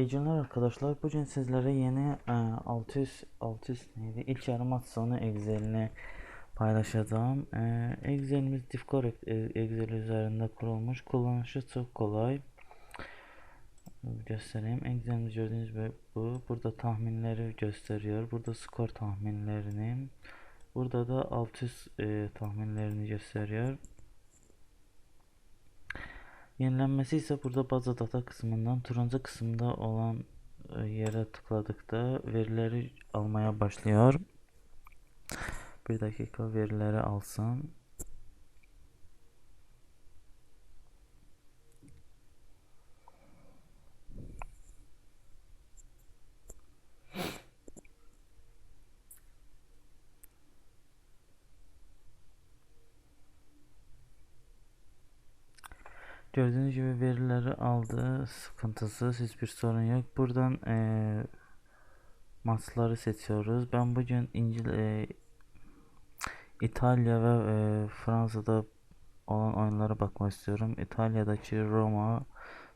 İyi günler arkadaşlar. Bugün sizlere yeni e, 600 600 neydi? İlk yarım at sonu Excel'ini paylaşacağım. E, Excel'imiz Diffcorrect Excel üzerinde kurulmuş. Kullanışı çok kolay. Göstereyim. Excel'imiz gördüğünüz gibi bu. Burada tahminleri gösteriyor. Burada skor tahminlerini. Burada da 600 e, tahminlerini gösteriyor. Yenilenmesi ise burada baza data kısmından turuncu kısımda olan e, yere tıkladıkta verileri almaya başlıyor. Bir dakika verileri alsın. Gördüğünüz gibi verileri aldı. Sıkıntısız hiçbir sorun yok. Buradan eee maçları seçiyoruz. Ben bugün İngil eee, İtalya ve eee, Fransa'da olan oyunlara bakmak istiyorum. İtalya'daki Roma,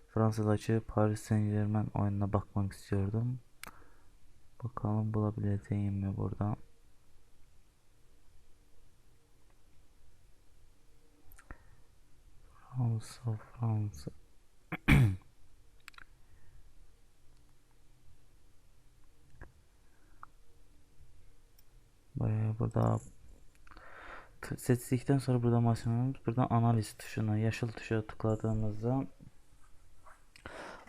Fransa'daki Paris Saint-Germain oyununa bakmak istiyordum. Bakalım bulabileceğim mi burada. Fransa, Fransa. Bayağı burada seçtikten sonra burada maksimum buradan analiz tuşuna yeşil tuşa tıkladığımızda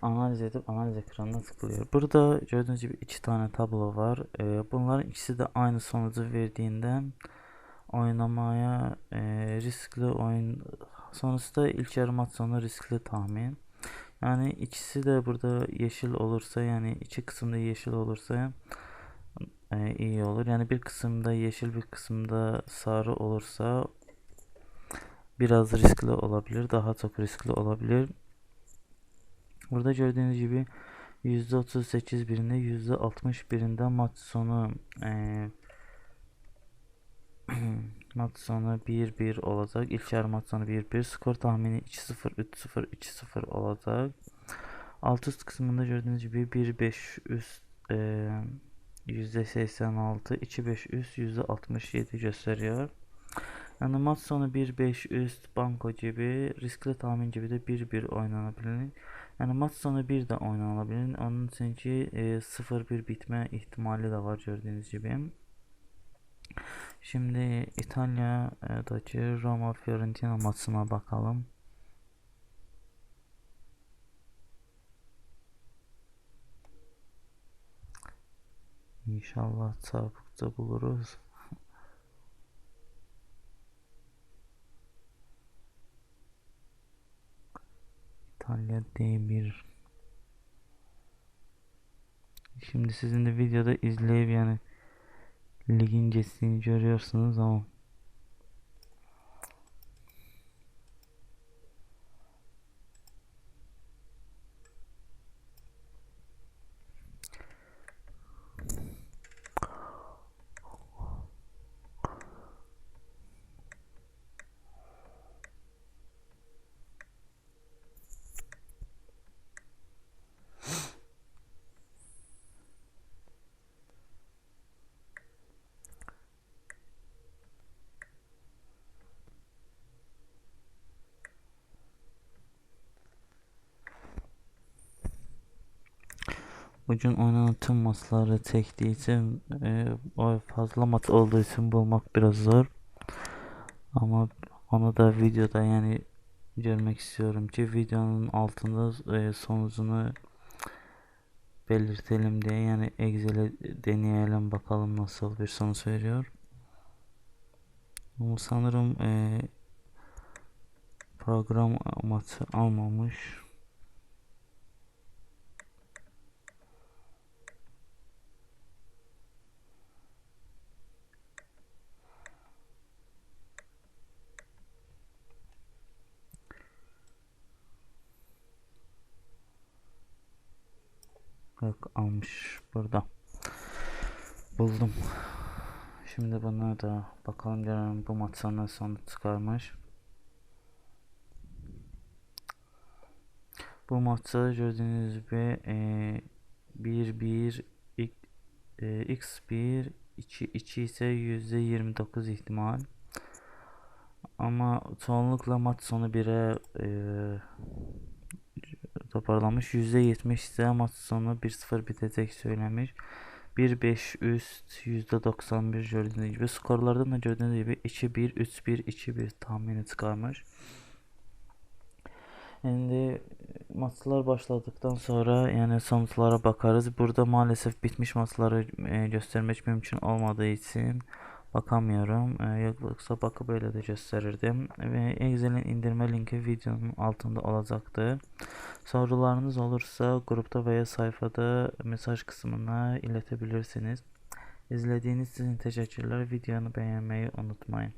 analiz edip analiz ekranına tıklıyor. Burada gördüğünüz gibi iki tane tablo var. Ee, bunların ikisi de aynı sonucu verdiğinden oynamaya e, riskli oyun sonuçta ilk yarım at sonu riskli tahmin. Yani ikisi de burada yeşil olursa yani iki kısımda yeşil olursa e, iyi olur. Yani bir kısımda yeşil bir kısımda sarı olursa biraz riskli olabilir. Daha çok riskli olabilir. Burada gördüğünüz gibi %38 birinde %60 birinde maç sonu e, maç sonu 1-1 olacak. İlk yarı maç sonu 1-1. Skor tahmini 2-0, 3-0, 2-0 olacak. Alt üst kısmında gördüğünüz gibi 1-5 üst e, %86, 2-5 üst %67 gösteriyor. Yani maç sonu 1-5 üst banko gibi riskli tahmin gibi de 1-1 oynanabilir. Yani maç sonu 1 de oynanabilir. Onun için ki e, 0-1 bitme ihtimali de var gördüğünüz gibi. Şimdi İtalya'daki Roma Fiorentina maçına bakalım. İnşallah çabukça buluruz. İtalya D1 Şimdi sizin de videoda izleyip yani ligin geçtiğini görüyorsunuz ama bugün oynanan maçları çektiği için e, fazla maç olduğu için bulmak biraz zor. Ama onu da videoda yani görmek istiyorum ki videonun altında e, sonucunu belirtelim diye yani Excel'e deneyelim bakalım nasıl bir sonuç veriyor. Ama sanırım e, program maçı almamış. Yok almış burada. Buldum. Şimdi buna da bakalım görelim bu maçtan sonuç çıkarmış. Bu maçta gördüğünüz gibi e, 1-1 ik- e, x1 2 2 ise %29 ihtimal. Ama çoğunlukla maç sonu 1'e e, toparlamış. %70 ise maç sonu 1-0 bitecek söylemiş. 1-5 üst %91 gördüğünüz gibi. Skorlardan da gördüğünüz gibi 2-1, 3-1, 2-1 tahmini çıkarmış. Şimdi maçlar başladıktan sonra yani sonuçlara bakarız. Burada maalesef bitmiş maçları e, göstermek mümkün olmadığı için bakamıyorum. E, yoksa bakıp öyle de gösterirdim. Ve Excel'in indirme linki videonun altında olacaktır. Sorularınız olursa grupta veya sayfada mesaj kısmına iletebilirsiniz. İzlediğiniz için teşekkürler. Videonu beğenmeyi unutmayın.